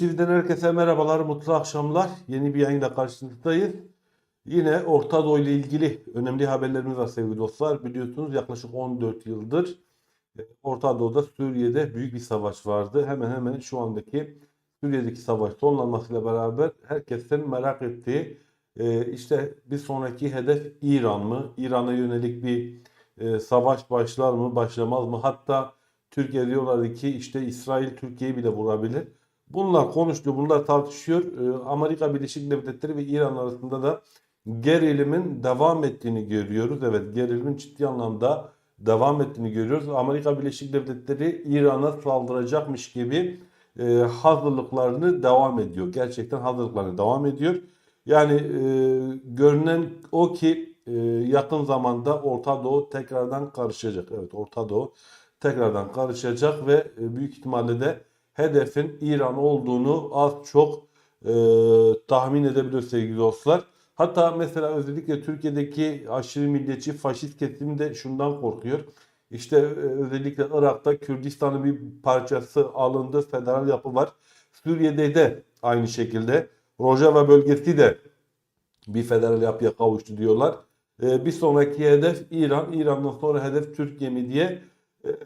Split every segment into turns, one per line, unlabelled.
Duruş TV'den herkese merhabalar, mutlu akşamlar. Yeni bir yayınla karşınızdayız. Yine Orta Doğu ile ilgili önemli haberlerimiz var sevgili dostlar. Biliyorsunuz yaklaşık 14 yıldır e, Orta Doğu'da Suriye'de büyük bir savaş vardı. Hemen hemen şu andaki Suriye'deki savaş sonlanmasıyla beraber herkesin merak ettiği e, işte bir sonraki hedef İran mı? İran'a yönelik bir e, savaş başlar mı, başlamaz mı? Hatta Türkiye diyorlar ki işte İsrail Türkiye'yi bile vurabilir. Bunlar konuşuyor, bunlar tartışıyor. Ee, Amerika Birleşik Devletleri ve İran arasında da gerilimin devam ettiğini görüyoruz. Evet, gerilimin ciddi anlamda devam ettiğini görüyoruz. Amerika Birleşik Devletleri İran'a saldıracakmış gibi e, hazırlıklarını devam ediyor. Gerçekten hazırlıklarını devam ediyor. Yani e, görünen o ki e, yakın zamanda Orta Doğu tekrardan karışacak. Evet, Orta Doğu tekrardan karışacak ve büyük ihtimalle de hedefin İran olduğunu az çok e, tahmin edebiliyoruz sevgili dostlar. Hatta mesela özellikle Türkiye'deki aşırı milliyetçi faşist kesim de şundan korkuyor. İşte e, özellikle Irak'ta Kürdistan'ın bir parçası alındı, federal yapı var. Suriye'de de aynı şekilde Rojava bölgesi de bir federal yapıya kavuştu diyorlar. E, bir sonraki hedef İran, İran'dan sonra hedef Türkiye mi diye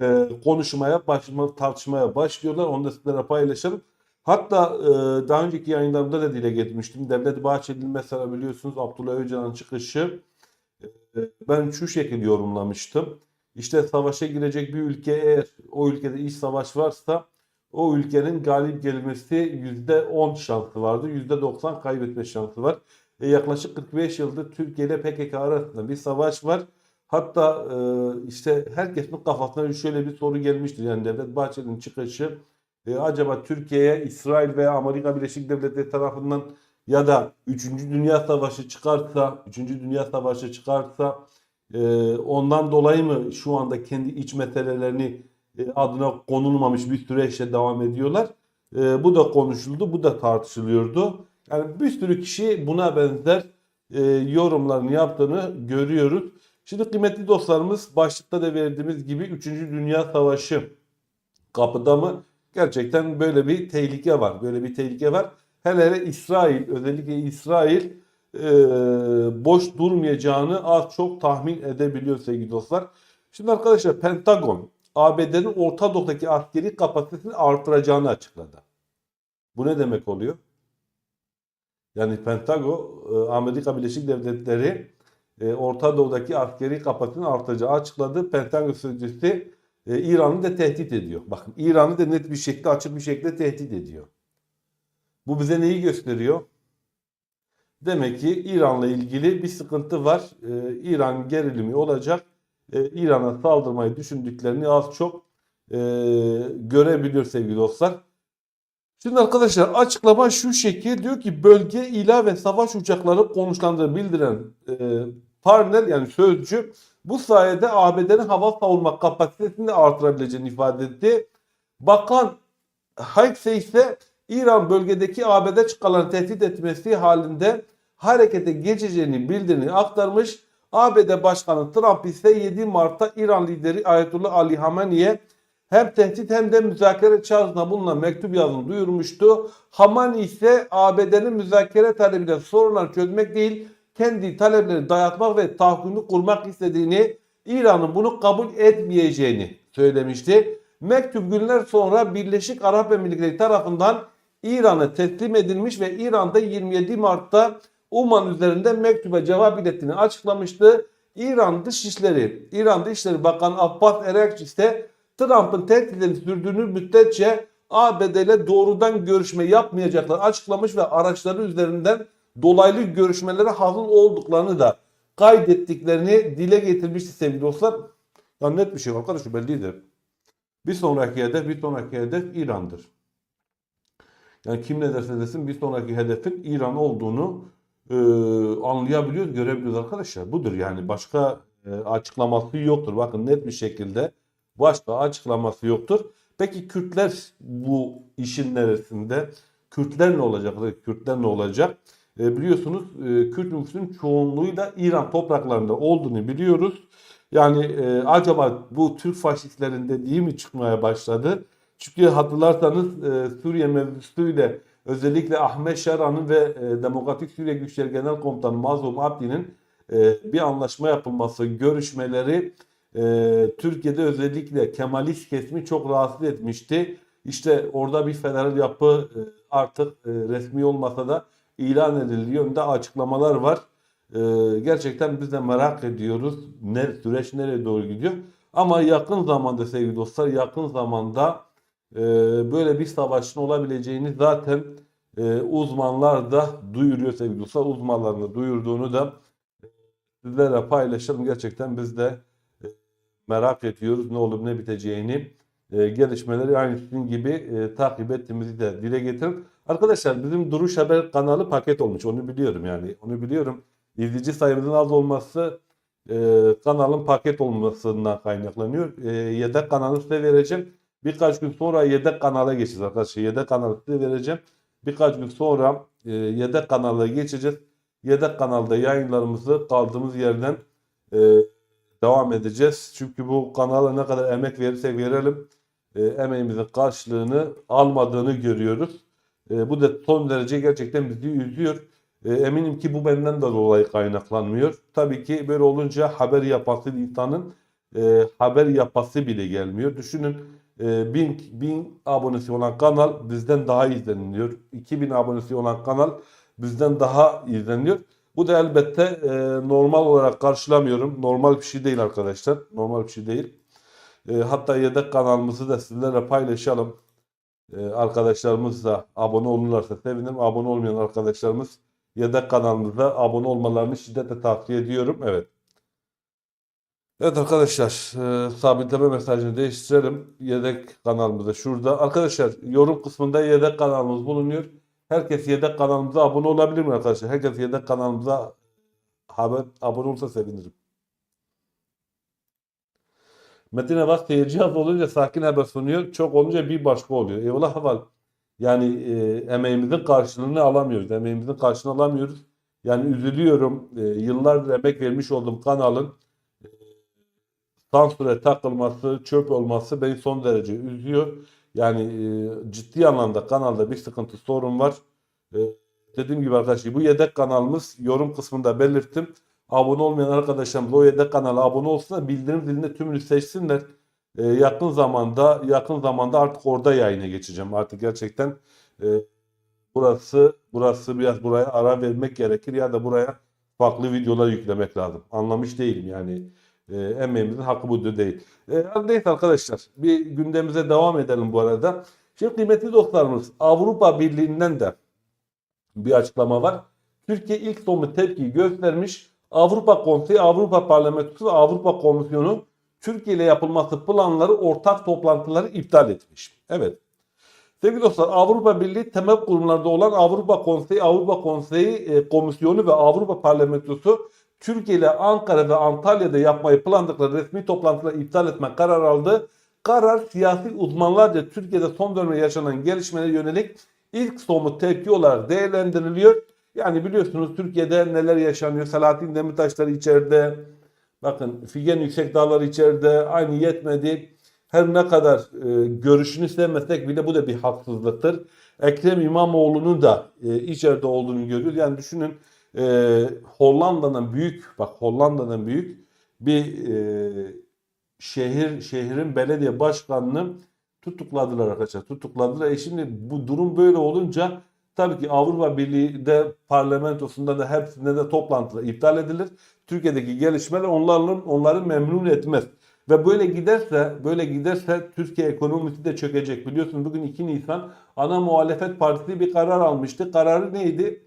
e, konuşmaya, başlama, tartışmaya başlıyorlar. Onu da sizlere paylaşalım. Hatta e, daha önceki yayınlarımda da dile getirmiştim. Devlet Bahçeli'nin mesela biliyorsunuz Abdullah Öcalan'ın çıkışı e, ben şu şekilde yorumlamıştım. İşte savaşa girecek bir ülke eğer o ülkede iç savaş varsa o ülkenin galip gelmesi %10 şansı vardı. %90 kaybetme şansı var. E, yaklaşık 45 yıldır Türkiye ile PKK arasında bir savaş var. Hatta e, işte herkesin kafasına şöyle bir soru gelmiştir. Yani Devlet Bahçeli'nin çıkışı e, acaba Türkiye'ye İsrail veya Amerika Birleşik Devletleri tarafından ya da 3. Dünya Savaşı çıkarsa, 3. Dünya Savaşı çıkarsa e, ondan dolayı mı şu anda kendi iç meselelerini e, adına konulmamış bir süreçle devam ediyorlar? E, bu da konuşuldu, bu da tartışılıyordu. Yani bir sürü kişi buna benzer e, yorumlarını yaptığını görüyoruz. Şimdi kıymetli dostlarımız başlıkta da verdiğimiz gibi 3. Dünya Savaşı kapıda mı? Gerçekten böyle bir tehlike var. Böyle bir tehlike var. Hele hele İsrail, özellikle İsrail e, boş durmayacağını az çok tahmin edebiliyor sevgili dostlar. Şimdi arkadaşlar Pentagon ABD'nin Orta Doğu'daki askeri kapasitesini artıracağını açıkladı. Bu ne demek oluyor? Yani Pentagon, e, Amerika Birleşik Devletleri e, Orta Doğu'daki askeri kapasitenin artacağı açıkladı. Pentagon sözcüsü e, İran'ı da tehdit ediyor. Bakın İran'ı da net bir şekilde açık bir şekilde tehdit ediyor. Bu bize neyi gösteriyor? Demek ki İran'la ilgili bir sıkıntı var. E, İran gerilimi olacak. İran'a saldırmayı düşündüklerini az çok e, görebiliyor sevgili dostlar. Şimdi arkadaşlar açıklama şu şekil diyor ki bölge ila ve savaş uçakları konuşlandığını bildiren e, Parnell yani sözcü bu sayede ABD'nin hava savunma kapasitesini de artırabileceğini ifade etti. Bakan Haykse ise İran bölgedeki ABD çıkarlarını tehdit etmesi halinde harekete geçeceğini bildirini aktarmış. ABD Başkanı Trump ise 7 Mart'ta İran lideri Ayetullah Ali Hamene'ye hem tehdit hem de müzakere çağrısında bulunan mektup yazını duyurmuştu. Hamani ise ABD'nin müzakere talebiyle sorunları çözmek değil, kendi taleplerini dayatmak ve tahakkümünü kurmak istediğini, İran'ın bunu kabul etmeyeceğini söylemişti. Mektup günler sonra Birleşik Arap Emirlikleri tarafından İran'a teslim edilmiş ve İran'da 27 Mart'ta Uman üzerinde mektuba cevap ilettiğini açıklamıştı. İran Dışişleri, İran Dışişleri Bakanı Abbas Erekçi ise Trump'ın tehditlerini sürdüğünü müddetçe ABD ile doğrudan görüşme yapmayacaklar açıklamış ve araçları üzerinden dolaylı görüşmelere hazır olduklarını da kaydettiklerini dile getirmişti sevgili dostlar. Ya net bir şey arkadaşlar bellidir. Bir sonraki hedef, bir sonraki hedef İran'dır. Yani kim ne derse desin bir sonraki hedefin İran olduğunu e, anlayabiliyoruz, görebiliyoruz arkadaşlar. Budur yani başka e, açıklaması yoktur. Bakın net bir şekilde başka açıklaması yoktur. Peki Kürtler bu işin neresinde? Kürtler ne olacak? Kürtler ne olacak? E, biliyorsunuz e, Kürt nüfusunun çoğunluğuyla İran topraklarında olduğunu biliyoruz. Yani e, acaba bu Türk faşistlerin dediği mi çıkmaya başladı? Çünkü hatırlarsanız e, Suriye mevzusuyla özellikle Ahmet Şaran'ın ve e, Demokratik Suriye Güçleri Genel Komutanı Mazlum Abdi'nin e, bir anlaşma yapılması, görüşmeleri e, Türkiye'de özellikle Kemalist kesimi çok rahatsız etmişti. İşte orada bir federal yapı e, artık e, resmi olmasa da ilan edildiği yönde açıklamalar var. E, gerçekten biz de merak ediyoruz. Ne, süreç nereye doğru gidiyor? Ama yakın zamanda sevgili dostlar, yakın zamanda e, böyle bir savaşın olabileceğini zaten e, uzmanlar da duyuruyor sevgili dostlar. Uzmanların duyurduğunu da sizlerle paylaşalım. Gerçekten biz de e, merak ediyoruz ne olup ne biteceğini. E, gelişmeleri aynı sizin gibi e, takip ettiğimizi de dile getirin. Arkadaşlar bizim Duruş Haber kanalı paket olmuş. Onu biliyorum yani. Onu biliyorum. İzleyici sayımızın az olması e, kanalın paket olmasından kaynaklanıyor. E, yedek kanalı size vereceğim. Birkaç gün sonra yedek kanala geçeceğiz arkadaşlar. Yedek kanalı size vereceğim. Birkaç gün sonra e, yedek kanala geçeceğiz. Yedek kanalda yayınlarımızı kaldığımız yerden e, devam edeceğiz. Çünkü bu kanala ne kadar emek verirsek verelim e, emeğimizin karşılığını almadığını görüyoruz. E, bu da son derece gerçekten bizi üzüyor. E, eminim ki bu benden de dolayı kaynaklanmıyor. Tabii ki böyle olunca haber yapası insanın e, haber yapası bile gelmiyor. Düşünün e, 1000, 1000 abonesi olan kanal bizden daha izleniliyor. 2000 abonesi olan kanal bizden daha izleniyor. Bu da elbette e, normal olarak karşılamıyorum. Normal bir şey değil arkadaşlar. Normal bir şey değil. E, hatta yedek kanalımızı da sizlerle paylaşalım. E, arkadaşlarımız da abone olurlarsa sevinirim. Abone olmayan arkadaşlarımız yedek kanalımıza abone olmalarını şiddetle tavsiye ediyorum. Evet. Evet arkadaşlar e, sabitleme mesajını değiştirelim. Yedek kanalımızda şurada. Arkadaşlar yorum kısmında yedek kanalımız bulunuyor. Herkes yedek kanalımıza abone olabilir mi arkadaşlar? Herkes yedek kanalımıza haber abone olursa sevinirim. Metin Evaz seyirci az olunca sakin haber sunuyor. Çok olunca bir başka oluyor. Eyvallah haval. Yani e, emeğimizin karşılığını alamıyoruz. Emeğimizin karşılığını alamıyoruz. Yani üzülüyorum. E, yıllardır emek vermiş olduğum kanalın e, sansüre takılması, çöp olması beni son derece üzüyor. Yani e, ciddi anlamda kanalda bir sıkıntı, sorun var. E, dediğim gibi arkadaşlar bu yedek kanalımız yorum kısmında belirttim. Abone olmayan arkadaşlarımız o yedek kanala abone olsunlar. Bildirim zilinde tümünü seçsinler. E, yakın zamanda yakın zamanda artık orada yayına geçeceğim. Artık gerçekten e, burası burası biraz buraya ara vermek gerekir ya da buraya farklı videolar yüklemek lazım. Anlamış değilim yani. E, emeğimizin hakkı bu değil. E, neyse arkadaşlar bir gündemimize devam edelim bu arada. Şimdi kıymetli dostlarımız Avrupa Birliği'nden de bir açıklama var. Türkiye ilk somut tepkiyi göstermiş. Avrupa Konseyi, Avrupa Parlamentosu ve Avrupa Komisyonu Türkiye ile yapılması planları ortak toplantıları iptal etmiş. Evet. Sevgili dostlar Avrupa Birliği temel kurumlarda olan Avrupa Konseyi, Avrupa Konseyi e, Komisyonu ve Avrupa Parlamentosu Türkiye ile Ankara ve Antalya'da yapmayı planladıkları resmi toplantıları iptal etme kararı aldı. Karar siyasi uzmanlarca Türkiye'de son dönemde yaşanan gelişmelere yönelik ilk somut tepki olarak değerlendiriliyor. Yani biliyorsunuz Türkiye'de neler yaşanıyor. Selahattin Demirtaşlar içeride. Bakın Figen Yüksekdağlar içeride. Aynı yetmedi. Her ne kadar e, görüşünü sevmesek bile bu da bir haksızlıktır. Ekrem İmamoğlu'nun da e, içeride olduğunu görüyoruz. Yani düşünün e, Hollanda'nın büyük, bak Hollanda'nın büyük bir e, şehir şehrin belediye başkanını tutukladılar arkadaşlar. Tutukladılar. E şimdi bu durum böyle olunca tabii ki Avrupa Birliği'de parlamentosunda da hepsinde de toplantılar iptal edilir. Türkiye'deki gelişmeler onların onları memnun etmez. Ve böyle giderse, böyle giderse Türkiye ekonomisi de çökecek. Biliyorsunuz bugün 2 Nisan ana muhalefet partisi bir karar almıştı. Kararı neydi?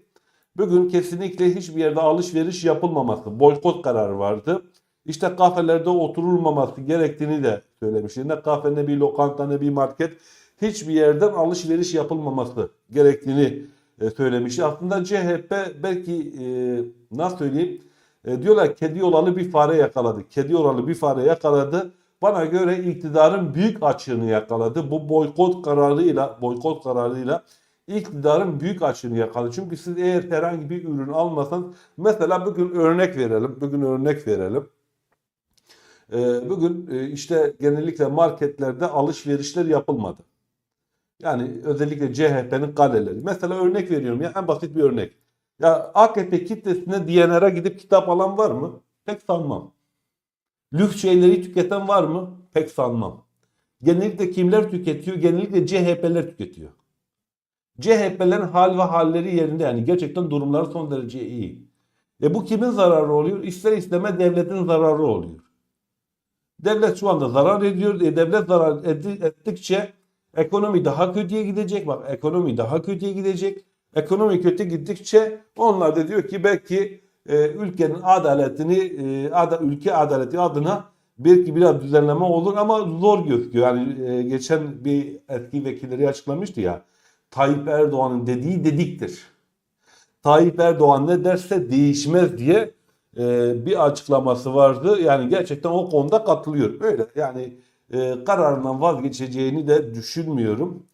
Bugün kesinlikle hiçbir yerde alışveriş yapılmaması, boykot kararı vardı. İşte kafelerde oturulmaması gerektiğini de söylemişti. Ne kafe ne bir lokanta ne bir market hiçbir yerden alışveriş yapılmaması gerektiğini e, söylemişti. Aslında CHP belki e, nasıl söyleyeyim e, diyorlar kedi olalı bir fare yakaladı. Kedi olalı bir fare yakaladı. Bana göre iktidarın büyük açığını yakaladı. Bu boykot kararıyla boykot kararıyla iktidarın büyük açığını yakaladı. Çünkü siz eğer herhangi bir ürün almasanız mesela bugün örnek verelim. Bugün örnek verelim. Bugün işte genellikle marketlerde alışverişler yapılmadı. Yani özellikle CHP'nin kaleleri. Mesela örnek veriyorum ya en basit bir örnek. Ya AKP kitlesine DNR'a gidip kitap alan var mı? Pek sanmam. Lüks şeyleri tüketen var mı? Pek sanmam. Genellikle kimler tüketiyor? Genellikle CHP'ler tüketiyor. CHP'lerin hal ve halleri yerinde yani gerçekten durumları son derece iyi. E bu kimin zararı oluyor? İster istemez devletin zararı oluyor. Devlet şu anda zarar ediyor. E devlet zarar ettikçe ekonomi daha kötüye gidecek. Bak ekonomi daha kötüye gidecek. Ekonomi kötü gittikçe onlar da diyor ki belki e, ülkenin adaletini e, ada, ülke adaleti adına belki biraz düzenleme olur ama zor gözüküyor. Yani e, geçen bir eski vekilleri açıklamıştı ya. Tayyip Erdoğan'ın dediği dediktir. Tayyip Erdoğan ne derse değişmez diye e, bir açıklaması vardı. Yani gerçekten o konuda katılıyor. Öyle yani e, kararından vazgeçeceğini de düşünmüyorum.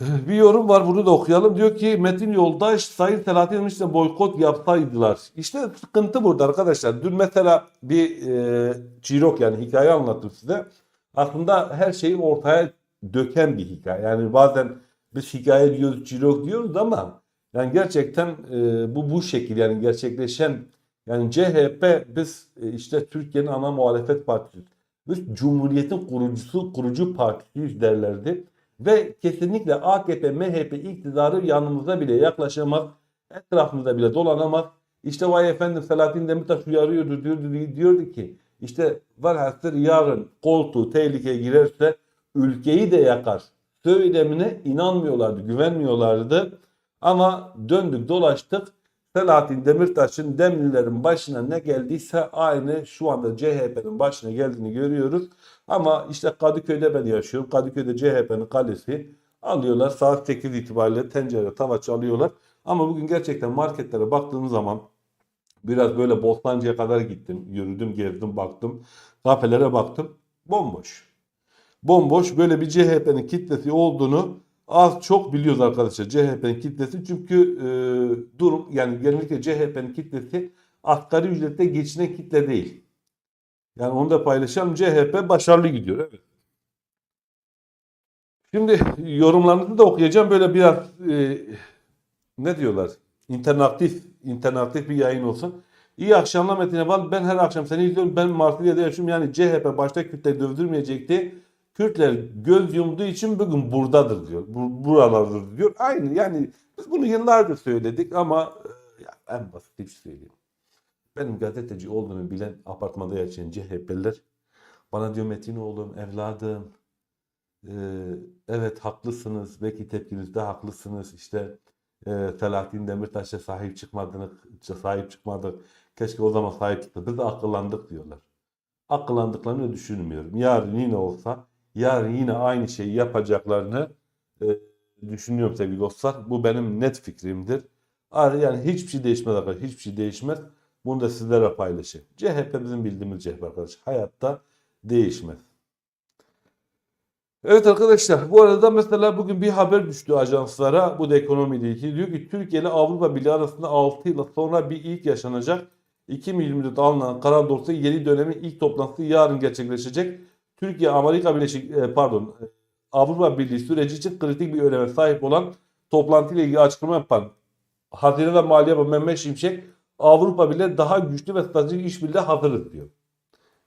E, Bir yorum var bunu da okuyalım. Diyor ki Metin Yoldaş Sayın Selahattin Demirtaş'la boykot yapsaydılar. İşte sıkıntı burada arkadaşlar. Dün mesela bir e, çirok yani hikaye anlattım size. Aslında her şeyi ortaya döken bir hikaye. Yani bazen biz hikaye diyoruz, çirok diyoruz ama yani gerçekten e, bu bu şekil yani gerçekleşen yani CHP biz e, işte Türkiye'nin ana muhalefet partisi. Biz Cumhuriyet'in kurucusu, kurucu partisiyiz derlerdi. Ve kesinlikle AKP, MHP iktidarı yanımıza bile yaklaşamaz. Etrafımızda bile dolanamaz. İşte vay efendim Selahattin Demirtaş uyarıyordu diyordu, diyordu ki işte velhasıl yarın koltuğu tehlikeye girerse ülkeyi de yakar. Söylemine inanmıyorlardı, güvenmiyorlardı. Ama döndük dolaştık. Selahattin Demirtaş'ın Demlilerin başına ne geldiyse aynı şu anda CHP'nin başına geldiğini görüyoruz. Ama işte Kadıköy'de ben yaşıyorum. Kadıköy'de CHP'nin kalesi alıyorlar. Saat 8 itibariyle tencere tava çalıyorlar. Ama bugün gerçekten marketlere baktığım zaman biraz böyle Bostancı'ya kadar gittim. Yürüdüm, gezdim, baktım. Kafelere baktım. Bomboş. Bomboş böyle bir CHP'nin kitlesi olduğunu az çok biliyoruz arkadaşlar CHP'nin kitlesi. Çünkü e, durum yani genellikle CHP'nin kitlesi asgari ücretle geçinen kitle değil. Yani onu da paylaşalım. CHP başarılı gidiyor. Evet. Şimdi yorumlarınızı da okuyacağım. Böyle biraz e, ne diyorlar? İnternatif, internatif bir yayın olsun. İyi akşamlar Metin Ebal. Ben her akşam seni izliyorum. Ben Marsilya'da yaşıyorum. Yani CHP başta Kürtleri dövdürmeyecekti. Kürtler göz yumduğu için bugün buradadır diyor. Bu, buralardır diyor. Aynı yani biz bunu yıllardır söyledik ama e, ya en basit bir şey söyleyeyim. Benim gazeteci olduğumu bilen apartmanda yaşayan CHP'liler bana diyor Metin oğlum evladım e, evet haklısınız belki tepkinizde haklısınız işte e, Selahattin Demirtaş'a sahip çıkmadınız sahip çıkmadık keşke o zaman sahip çıktı biz de akıllandık diyorlar. Akıllandıklarını düşünmüyorum. Yarın yine olsa yarın yine aynı şeyi yapacaklarını e, düşünüyorum sevgili dostlar. Bu benim net fikrimdir. Yani hiçbir şey değişmez arkadaşlar. Hiçbir şey değişmez. Bunu da sizlere paylaşayım. CHP bizim bildiğimiz CHP arkadaşlar. Hayatta değişmez. Evet arkadaşlar bu arada mesela bugün bir haber düştü ajanslara bu da ekonomiyle ilgili. Diyor ki Türkiye ile Avrupa Birliği arasında 6 yıl sonra bir ilk yaşanacak. 2024'de alınan karar doğrultusunda yeni dönemin ilk toplantısı yarın gerçekleşecek. Türkiye Amerika Birleşik e, pardon e, Avrupa Birliği süreci için kritik bir öneme sahip olan toplantıyla ilgili açıklama yapan Hazine ve Maliye Bakanı Mehmet Şimşek Avrupa Birliği daha güçlü ve stratejik işbirliği hazırız diyor.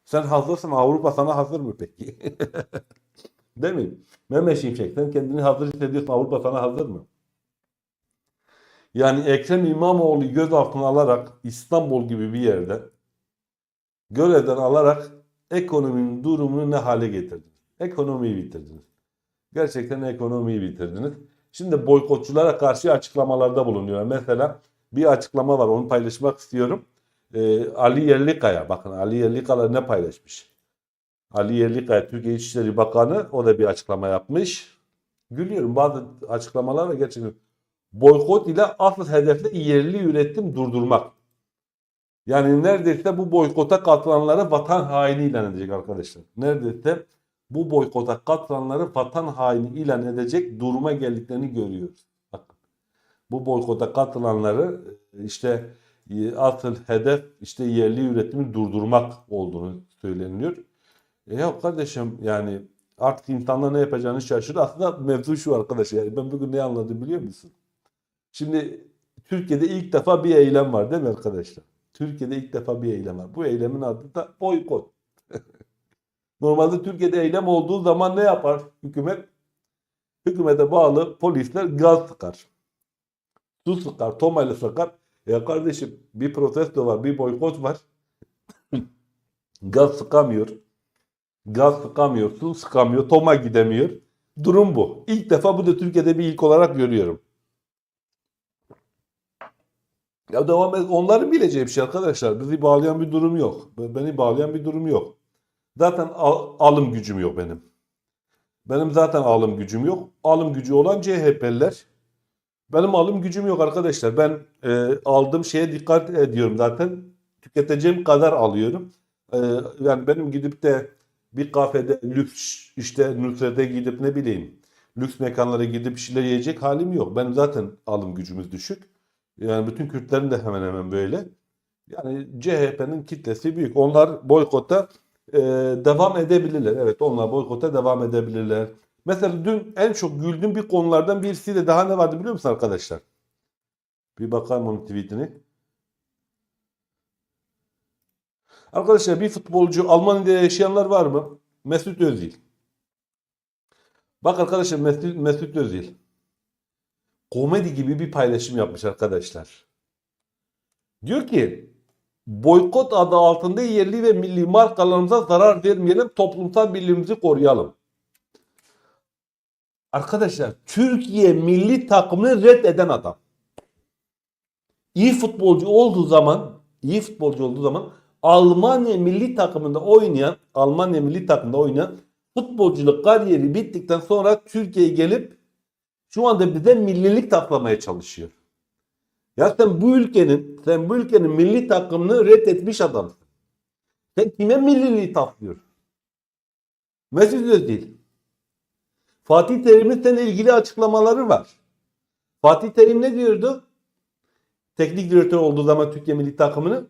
Sen hazırsın Avrupa sana hazır mı peki? Değil mi? Mehmet Şimşek sen kendini hazır hissediyorsun Avrupa sana hazır mı? Yani Ekrem İmamoğlu gözaltına alarak İstanbul gibi bir yerde görevden alarak ekonominin durumunu ne hale getirdiniz? Ekonomiyi bitirdiniz. Gerçekten ekonomiyi bitirdiniz. Şimdi boykotçulara karşı açıklamalarda bulunuyor. Mesela bir açıklama var onu paylaşmak istiyorum. Ee, Ali Yerlikaya bakın Ali Yerlikaya ne paylaşmış? Ali Yerlikaya Türkiye İçişleri Bakanı o da bir açıklama yapmış. Gülüyorum bazı açıklamalar var gerçekten. Boykot ile asıl hedefte yerli üretim durdurmak. Yani neredeyse bu boykota katılanları vatan haini ilan edecek arkadaşlar. Neredeyse bu boykota katılanları vatan haini ilan edecek duruma geldiklerini görüyoruz. Bakın. Bu boykota katılanları işte e, asıl hedef işte yerli üretimi durdurmak olduğunu söyleniliyor. E ya kardeşim yani Artık insanlar ne yapacağını şaşırıyor. Aslında mevzu şu arkadaşlar. Yani ben bugün ne anladım biliyor musun? Şimdi Türkiye'de ilk defa bir eylem var değil mi arkadaşlar? Türkiye'de ilk defa bir eylem var. Bu eylemin adı da boykot. Normalde Türkiye'de eylem olduğu zaman ne yapar hükümet? Hükümete bağlı polisler gaz sıkar. Su sıkar, tomayla sıkar. Ya kardeşim bir protesto var, bir boykot var. gaz sıkamıyor. Gaz sıkamıyor, su sıkamıyor, toma gidemiyor. Durum bu. İlk defa bu da Türkiye'de bir ilk olarak görüyorum. Ya devam et. Onların bileceği bir şey arkadaşlar. Bizi bağlayan bir durum yok. Beni bağlayan bir durum yok. Zaten al- alım gücüm yok benim. Benim zaten alım gücüm yok. Alım gücü olan CHP'liler. Benim alım gücüm yok arkadaşlar. Ben e, aldığım şeye dikkat ediyorum zaten. Tüketeceğim kadar alıyorum. E, yani benim gidip de bir kafede lüks işte Nusret'e gidip ne bileyim lüks mekanlara gidip bir şeyler yiyecek halim yok. Benim zaten alım gücümüz düşük. Yani bütün Kürtlerin de hemen hemen böyle. Yani CHP'nin kitlesi büyük. Onlar boykota e, devam edebilirler. Evet onlar boykota devam edebilirler. Mesela dün en çok güldüğüm bir konulardan birisi de daha ne vardı biliyor musun arkadaşlar? Bir bakalım onun tweetini. Arkadaşlar bir futbolcu Almanya'da yaşayanlar var mı? Mesut Özil. Bak arkadaşlar Mesut, Mesut Özil. Komedi gibi bir paylaşım yapmış arkadaşlar. Diyor ki boykot adı altında yerli ve milli markalarımıza zarar vermeyelim, toplumsal birliğimizi koruyalım. Arkadaşlar Türkiye milli takımını reddeden adam. İyi futbolcu olduğu zaman, iyi futbolcu olduğu zaman Almanya milli takımında oynayan, Almanya milli takımında oynayan futbolculuk kariyeri bittikten sonra Türkiye'ye gelip şu anda bize millilik taklamaya çalışıyor. Ya sen bu ülkenin, sen bu ülkenin milli takımını reddetmiş adamsın. Sen kime milliliği taslıyorsun? Mesut Özil. Fatih Terim'in seninle ilgili açıklamaları var. Fatih Terim ne diyordu? Teknik direktör olduğu zaman Türkiye milli takımını.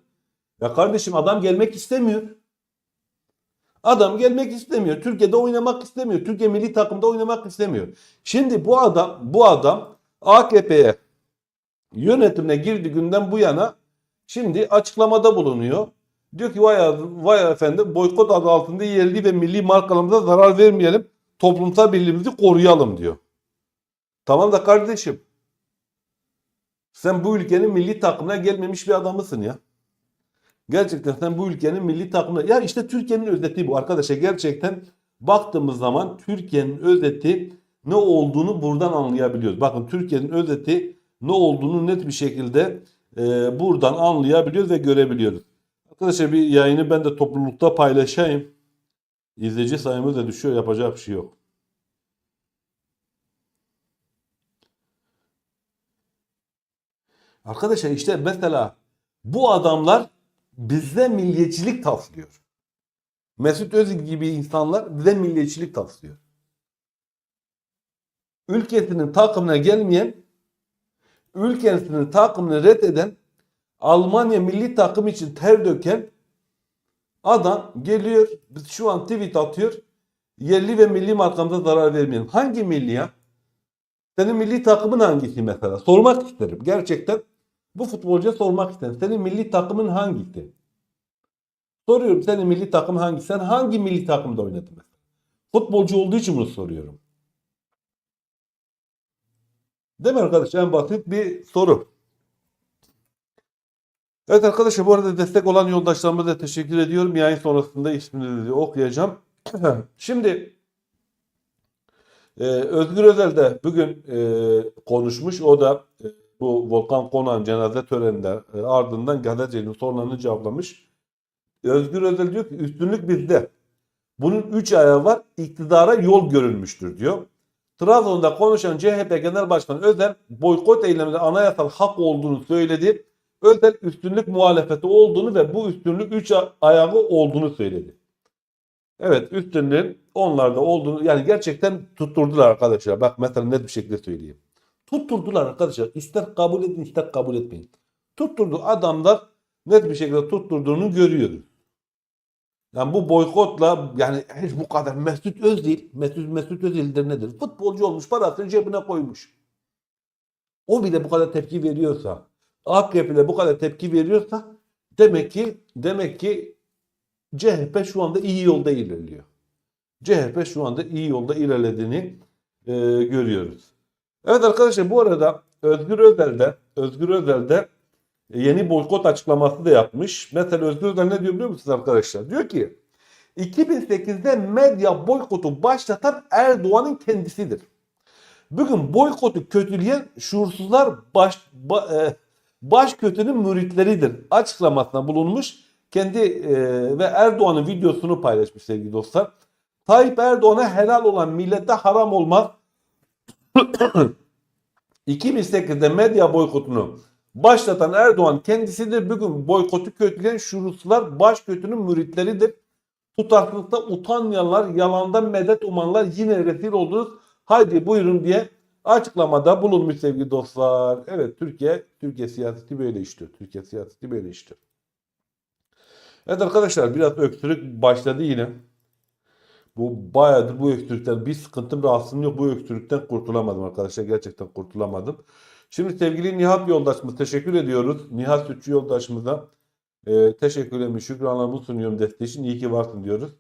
Ya kardeşim adam gelmek istemiyor. Adam gelmek istemiyor. Türkiye'de oynamak istemiyor. Türkiye milli takımda oynamak istemiyor. Şimdi bu adam bu adam AKP'ye yönetimine girdiği günden bu yana şimdi açıklamada bulunuyor. Diyor ki vay, vay efendim boykot adı altında yerli ve milli markalarımıza zarar vermeyelim. Toplumsal birliğimizi koruyalım diyor. Tamam da kardeşim sen bu ülkenin milli takımına gelmemiş bir adamısın ya. Gerçekten sen bu ülkenin milli takımına ya işte Türkiye'nin özeti bu arkadaşlar gerçekten baktığımız zaman Türkiye'nin özeti ne olduğunu buradan anlayabiliyoruz. Bakın Türkiye'nin özeti ne olduğunu net bir şekilde e, buradan anlayabiliyoruz ve görebiliyoruz. Arkadaşlar bir yayını ben de toplulukta paylaşayım. İzleyici sayımız da düşüyor yapacak bir şey yok. Arkadaşlar işte mesela bu adamlar bize milliyetçilik taslıyor. Mesut Özil gibi insanlar bize milliyetçilik taslıyor. Ülkesinin takımına gelmeyen, ülkesinin takımını reddeden, Almanya milli takım için ter döken adam geliyor, şu an tweet atıyor, yerli ve milli markamıza zarar vermeyelim. Hangi milli ya? Senin milli takımın hangisi mesela? Sormak isterim. Gerçekten bu futbolcuya sormak isterim. Senin milli takımın hangisi? Soruyorum senin milli takım hangisi? Sen hangi milli takımda oynadın? Futbolcu olduğu için bunu soruyorum. Değil mi arkadaşlar? En basit bir soru. Evet arkadaşlar bu arada destek olan yoldaşlarıma da teşekkür ediyorum. Yayın sonrasında ismini de okuyacağım. Şimdi e, Özgür Özel de bugün e, konuşmuş. O da e, bu Volkan Konan cenaze töreninde e, ardından gazetecinin sorularını cevaplamış. Özgür Özel diyor ki üstünlük bizde. Bunun 3 ayağı var. İktidara yol görülmüştür diyor. Trabzon'da konuşan CHP Genel Başkanı Özel boykot eyleminde anayasal hak olduğunu söyledi. Özel üstünlük muhalefeti olduğunu ve bu üstünlük 3 ayağı olduğunu söyledi. Evet üstünlüğün onlarda olduğunu yani gerçekten tutturdular arkadaşlar. Bak mesela net bir şekilde söyleyeyim. Tutturdular arkadaşlar. İster kabul edin ister kabul etmeyin. Tutturdu adamlar net bir şekilde tutturduğunu görüyoruz. Yani bu boykotla yani hiç bu kadar Mesut Özil, Mesut, Mesut Özil'dir nedir? Futbolcu olmuş parasını cebine koymuş. O bile bu kadar tepki veriyorsa, AKP bile bu kadar tepki veriyorsa demek ki demek ki CHP şu anda iyi yolda ilerliyor. CHP şu anda iyi yolda ilerlediğini e, görüyoruz. Evet arkadaşlar bu arada Özgür Özel de Özgür Özel de yeni boykot açıklaması da yapmış. Mesela Özgür Özel ne diyor biliyor musunuz arkadaşlar? Diyor ki 2008'de medya boykotu başlatan Erdoğan'ın kendisidir. Bugün boykotu kötüleyen şuursuzlar baş, ba- e, baş kötünün müritleridir açıklamasında bulunmuş. Kendi e, ve Erdoğan'ın videosunu paylaşmış sevgili dostlar. Tayyip Erdoğan'a helal olan millete haram olmaz. 2008'de medya boykotunu başlatan Erdoğan kendisidir. Bugün boykotu kötüleyen şuursuzlar baş kötünün müritleridir. Tutarsızlıkta utanmayanlar, yalandan medet umanlar yine rezil oldunuz. Haydi buyurun diye açıklamada bulunmuş sevgili dostlar. Evet Türkiye, Türkiye siyaseti böyle işliyor. Türkiye siyaseti böyle işliyor. Evet arkadaşlar biraz öksürük başladı yine. Bu bayağıdır bu öksürükten bir sıkıntım rahatsızlığım yok. Bu öksürükten kurtulamadım arkadaşlar. Gerçekten kurtulamadım. Şimdi sevgili Nihat yoldaşımız teşekkür ediyoruz. Nihat Sütçü yoldaşımıza e, teşekkürlerimi, şükranlarımı sunuyorum desteği için. İyi ki varsın diyoruz.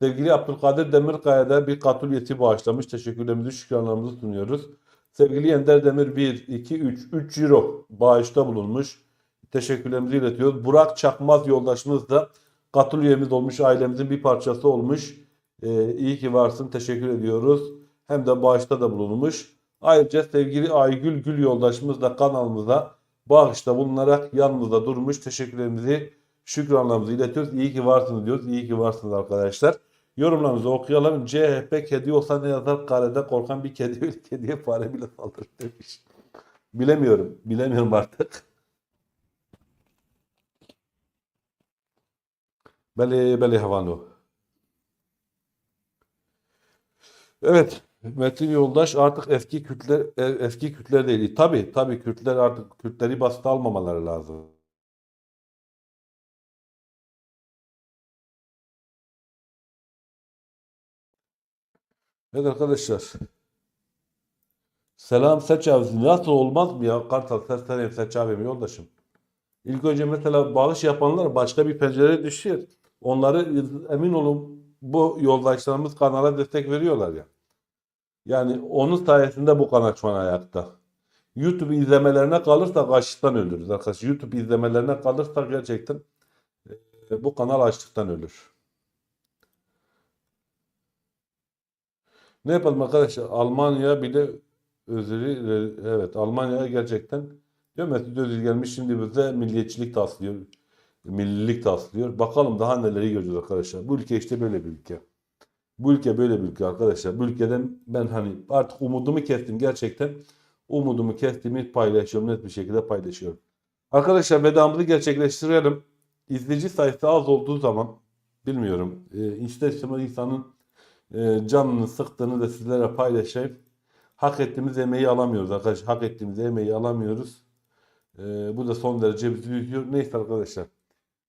Sevgili Abdülkadir Demirkaya'da bir katıl üyesi bağışlamış. Teşekkürlerimizi, şükranlarımızı sunuyoruz. Sevgili Ender Demir 1, 2, 3, 3 euro bağışta bulunmuş. Teşekkürlerimizi iletiyoruz. Burak Çakmaz yoldaşımız da katıl üyemiz olmuş. Ailemizin bir parçası olmuş. Ee, iyi ki varsın. Teşekkür ediyoruz. Hem de bağışta da bulunmuş. Ayrıca sevgili Aygül Gül yoldaşımız da kanalımıza bağışta bulunarak yanımızda durmuş. Teşekkürlerimizi, şükranlarımızı iletiyoruz. İyi ki varsınız diyoruz. İyi ki varsınız arkadaşlar. Yorumlarınızı okuyalım. CHP kedi olsa ne yazar? Karede korkan bir kedi öyle kediye fare bile saldırır demiş. Bilemiyorum. Bilemiyorum artık. Beli beli havanu. Evet. Metin Yoldaş artık eski Kürtler e, eski Kürtler değil. Tabii tabii Kürtler artık Kürtleri bastı almamaları lazım. Evet arkadaşlar. Selam Seç abisi. Nasıl olmaz mı ya? Kartal sesleneyim Seç abim yoldaşım. İlk önce mesela bağış yapanlar başka bir pencereye düşüyor. Onları emin olun bu yoldaşlarımız kanala destek veriyorlar ya. Yani onun sayesinde bu kanal şu an ayakta. YouTube izlemelerine kalırsak açlıktan ölürüz arkadaşlar. YouTube izlemelerine kalırsak gerçekten e, bu kanal açlıktan ölür. Ne yapalım arkadaşlar? Almanya bile özürü evet Almanya gerçekten diyor Mesut Özil gelmiş şimdi bize milliyetçilik taslıyor. Millilik taslıyor. Bakalım daha neleri göreceğiz arkadaşlar. Bu ülke işte böyle bir ülke. Bu ülke böyle bir ülke arkadaşlar. Bu ülkeden ben hani artık umudumu kestim gerçekten. Umudumu kestiğimi paylaşıyorum. Net bir şekilde paylaşıyorum. Arkadaşlar vedamızı gerçekleştirelim. İzleyici sayısı az olduğu zaman bilmiyorum. E, istemez insanın e, canını sıktığını da sizlere paylaşayım. Hak ettiğimiz emeği alamıyoruz arkadaşlar. Hak ettiğimiz emeği alamıyoruz. E, bu da son derece bizi üzüyor. Neyse arkadaşlar.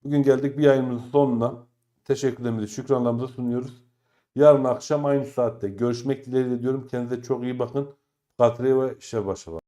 Bugün geldik bir yayınımızın sonuna. Teşekkürlerimizi, şükranlarımızı sunuyoruz. Yarın akşam aynı saatte görüşmek dileğiyle diyorum. Kendinize çok iyi bakın. Katre ve işe başarılar.